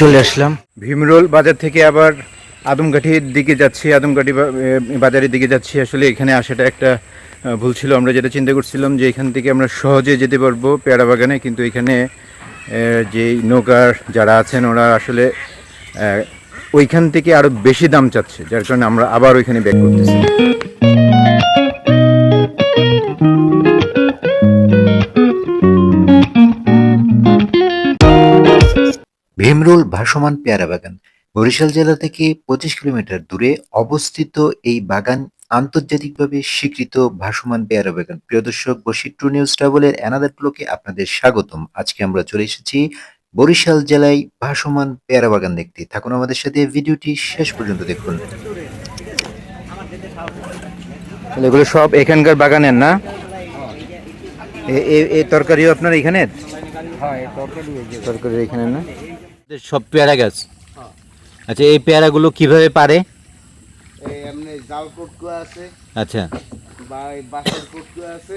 চলে আসলাম। ভীমরোল বাজার থেকে আবার আদমকাঠির দিকে যাচ্ছি আদমকাঠি বাজারের দিকে যাচ্ছি। আসলে এখানে আসাটা একটা ভুল ছিল। আমরা যেটা চিন্তা করছিলাম যে এখান থেকে আমরা সহজে যেতে পারব পেয়ারা বাগানে, কিন্তু এখানে যে নৌকার যারা আছেন, ওরা আসলে ওইখান থেকে আরও বেশি দাম চাচ্ছে, যার কারণে আমরা আবার ওইখানে ব্যাক করতেছি। ভীমরুল ভাসমান পেয়ারা বাগান। বরিশাল জেলা থেকে পঁচিশ কিলোমিটার দূরে অবস্থিত এই বাগান আন্তর্জাতিকভাবে স্বীকৃত ভাসমান পেয়ারা বাগান। প্রিয় দর্শক বসির ট্রু নিউজ ট্রাভেলের অ্যানাদার ব্লকে আপনাদের স্বাগতম। আজকে আমরা চলে এসেছি বরিশাল জেলায় ভাসমান পেয়ারা বাগান দেখতে। থাকুন আমাদের সাথে ভিডিওটি শেষ পর্যন্ত দেখুন। এগুলো সব এখানকার বাগানের না? এ- তরকারিও আপনার এখানে তরকারি এখানে না? সব পেয়ারা গাছ। আচ্ছা এই পেয়ারাগুলো কীভাবে পারে? এই এমনি জাল কুটকো আছে আচ্ছা। বা এই বাঁশের কুটকো আছে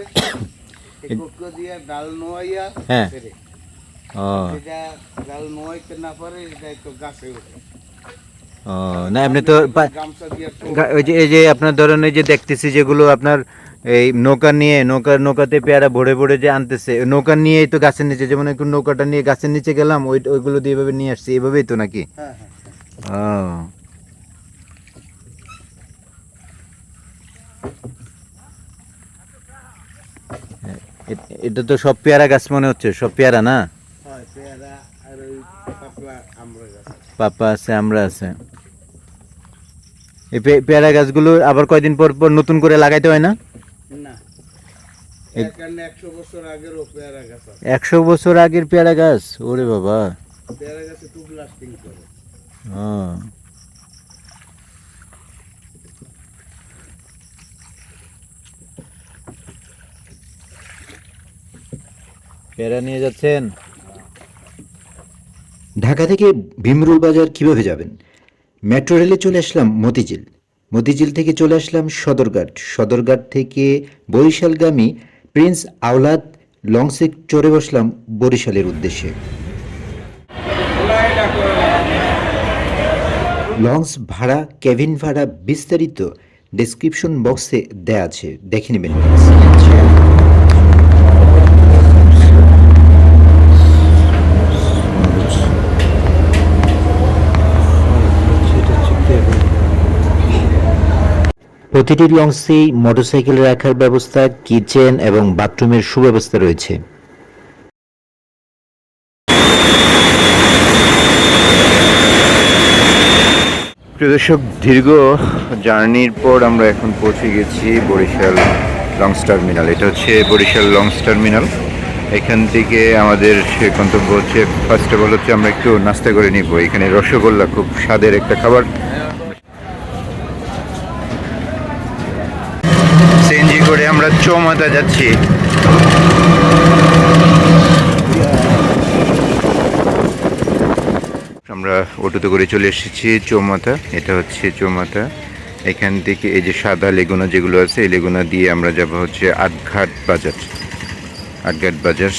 এই কুটকো দিয়ে ডাল নোয়াইয়া হ্যাঁ। ও। ডাল নোয়াইতে না পারে এটা একটু গাছে ওঠে। ও না এমনি তো ওই যে এই যে আপনার ধরেন এই যে দেখতেছি যেগুলো আপনার এই নৌকা নিয়ে নৌকা নৌকাতে পেয়ারা ভরে ভরে যে আনতেছে নৌকা নিয়েই তো গাছের নিচে যেমন একটু নৌকাটা নিয়ে গাছের নিচে গেলাম ওই ওইগুলো দিয়ে এভাবে নিয়ে আসছি এভাবেই তো নাকি? হ্যাঁ হ্যাঁ ও এটা তো সব পেয়ারা গাছ মনে হচ্ছে সব পেয়ারা না? হয়। পাপা আছে। আমরা আছে এই পেয়ারা গাছগুলো আবার কয়দিন পর পর নতুন করে লাগাইতে হয় না? একশো বছর আগের পেয়ারা গাছ? ওরে বাবা। পেয়ারা গাছে টুক লাস্টিং করে। ও পেয়ারা নিয়ে যাচ্ছেন? ঢাকা থেকে ভীমরুল বাজার কীভাবে যাবেন? মেট্রো রেলে চলে আসলাম মতিঝিল। মতিঝিল থেকে চলে আসলাম সদরঘাট। সদরঘাট থেকে বরিশালগামী প্রিন্স আওলাদ লংসে চড়ে বসলাম বরিশালের উদ্দেশ্যে। লঞ্চ ভাড়া, কেবিন ভাড়া বিস্তারিত ডেসক্রিপশন বক্সে দেয়া আছে। দেখে নেবেন প্রতিটি লঞ্চেই মোটরসাইকেল রাখার ব্যবস্থা, কিচেন এবং বাথরুমের সুব্যবস্থা রয়েছে। দর্শক, দীর্ঘ জার্নির পর আমরা এখন পৌঁছে গেছি বরিশাল লঞ্চ টার্মিনাল। এটা হচ্ছে বরিশাল লঞ্চ টার্মিনাল। এখান থেকে আমাদের সে গন্তব্য হচ্ছে ফার্স্ট অফ অল হচ্ছে আমরা একটু নাস্তা করে নিব। এখানে রসগোল্লা খুব স্বাদের একটা খাবার। করে আমরা চৌমাথা যাচ্ছি। আমরা অটোতে করে চলে এসেছি চৌমাথা এটা হচ্ছে চৌমাথা এখান থেকে এই যে সাদা লেগুনা যেগুলো আছে, এই লেগুনা দিয়ে আমরা যাব হচ্ছে আটঘাট বাজার। আটঘাট বাজার।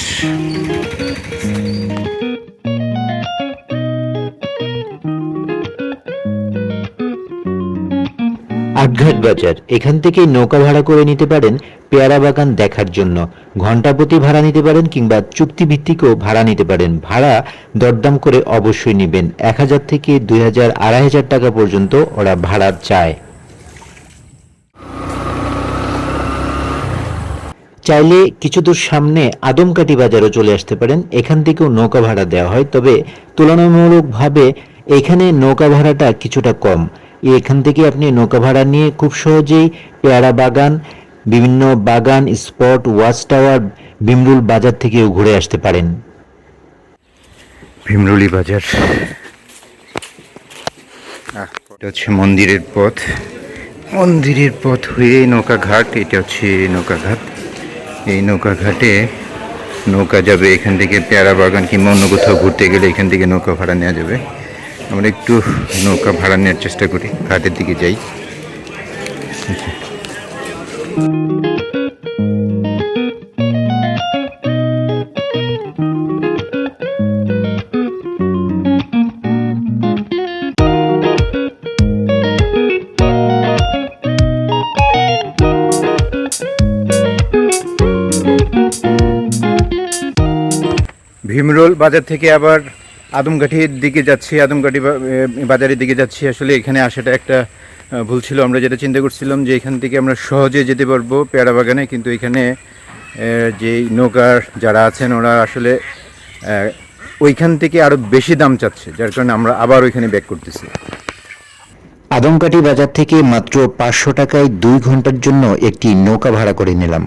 আটঘাট বাজার। এখান থেকে নৌকা ভাড়া করে নিতে পারেন পেয়ারা বাগান দেখার জন্য। ঘণ্টা প্রতি ভাড়া নিতে পারেন কিংবা চুক্তি চুক্তিভিত্তিকও ভাড়া নিতে পারেন। ভাড়া দরদাম করে অবশ্যই নেবেন। এক হাজার থেকে দুই হাজার, আড়াই হাজার টাকা পর্যন্ত ওরা ভাড়া চায়। চাইলে কিছু দূর সামনে আদমকাটি বাজারও চলে আসতে পারেন। এখান থেকেও নৌকা ভাড়া দেওয়া হয়। তবে তুলনামূলকভাবে এখানে নৌকা ভাড়াটা কিছুটা কম। এখান থেকে আপনি নৌকা ভাড়া নিয়ে খুব সহজেই পেয়ারা বাগান, বিভিন্ন বাগান, স্পট, ওয়াচ টাওয়ার বিমরুল বাজার থেকেও ঘুরে আসতে পারেন। ভীমরুলি বাজার। এটা হচ্ছে মন্দিরের পথ। মন্দিরের পথ হয়ে নৌকা ঘাট, এটা হচ্ছে নৌকা ঘাট। এই নৌকা ঘাটে নৌকা যাবে, এখান থেকে পেয়ারা বাগান কিংবা অন্য কোথাও ঘুরতে গেলে এখান থেকে নৌকা ভাড়া নেওয়া যাবে। আমরা একটু নৌকা ভাড়া নেওয়ার চেষ্টা করি ঘাটের দিকে যাই। ভীমরোল বাজার থেকে আবার আদমকাঠির দিকে যাচ্ছি আদমকাঠি বাজারের দিকে যাচ্ছি। আসলে এখানে আসাটা একটা ভুল ছিল। আমরা যেটা চিন্তা করছিলাম যে এখান থেকে আমরা সহজে যেতে পারব পেয়ারা বাগানে কিন্তু এখানে যেই নৌকার যারা আছেন, ওরা আসলে ওইখান থেকে আরও বেশি দাম চাচ্ছে, যার কারণে আমরা আবার ওইখানে ব্যাক করতেছি। আদমকাঠি বাজার থেকে মাত্র পাঁচশো টাকায় দুই ঘণ্টার জন্য একটি নৌকা ভাড়া করে নিলাম।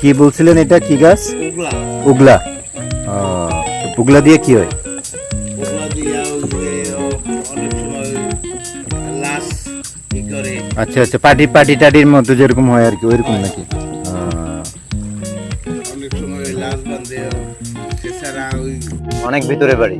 কি বলছিলেন এটা? কি গাছ? উগলা। উগলা। দিয়ে কি হয়? আচ্ছা আচ্ছা পাটি পাটি টাটির মতো যেরকম হয় আর কি ওইরকম নাকি? অনেক ভিতরে বাড়ি।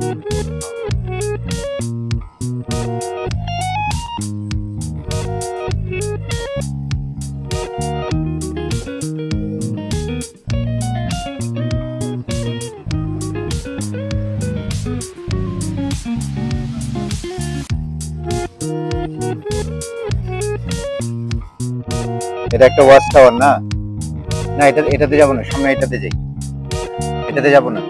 এটা একটা ওয়াচ টাওয়ার না? না, এটা এটাতে যাব না, সামনে এটাতে যাই। এটাতে যাব না।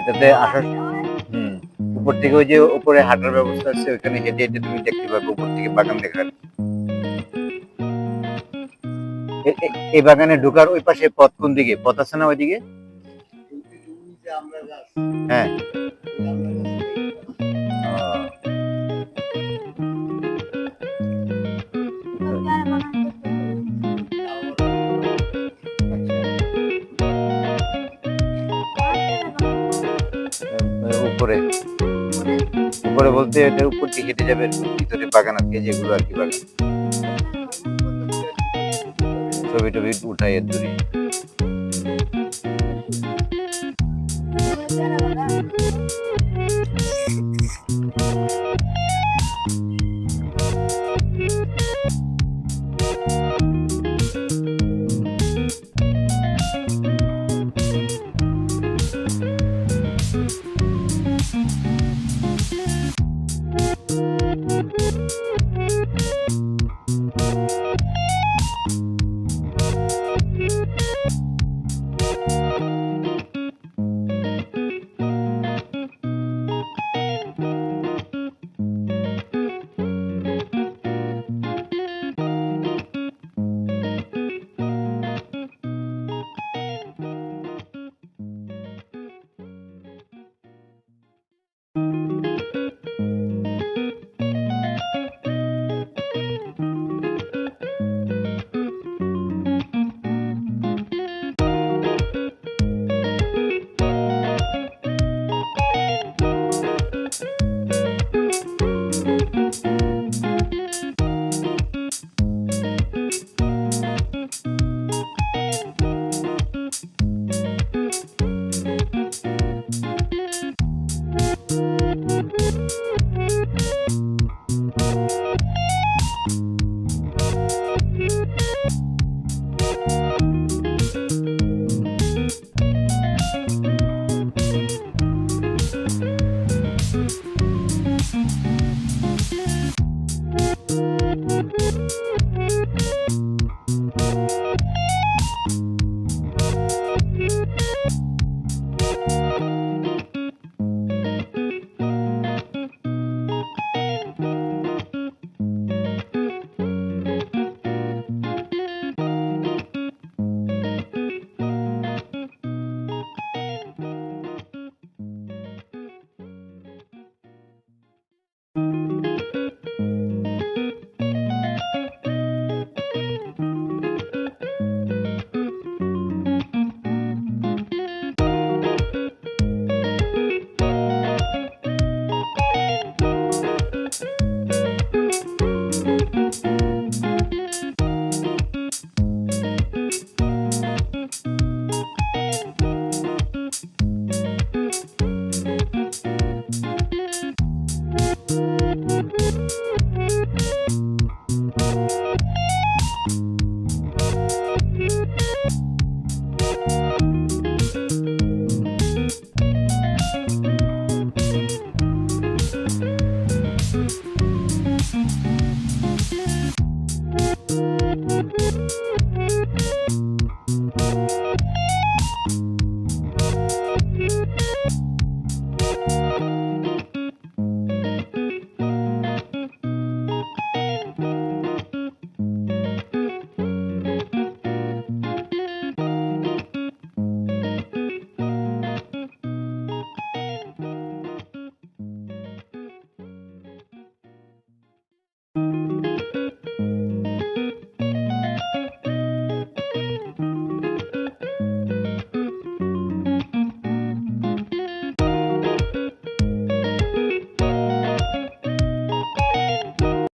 এটাতে আসার উপর থেকে ওই যে উপরে হাঁটার ব্যবস্থা আছে ওখানে হেঁটে হেঁটে তুমি দেখতে পাবে, উপর থেকে বাগান দেখার। এই বাগানে ঢোকার ওই পাশে পথ কোন দিকে? পথ আছে না ওইদিকে? হ্যাঁ। উপরে উপরে বলতে এটার উপর দিয়ে হেঁটে যাবে। ভিতরে বাগান আছে, যেগুলো আর কি বাগান ছবি টবি উঠাই এর দূরে thank you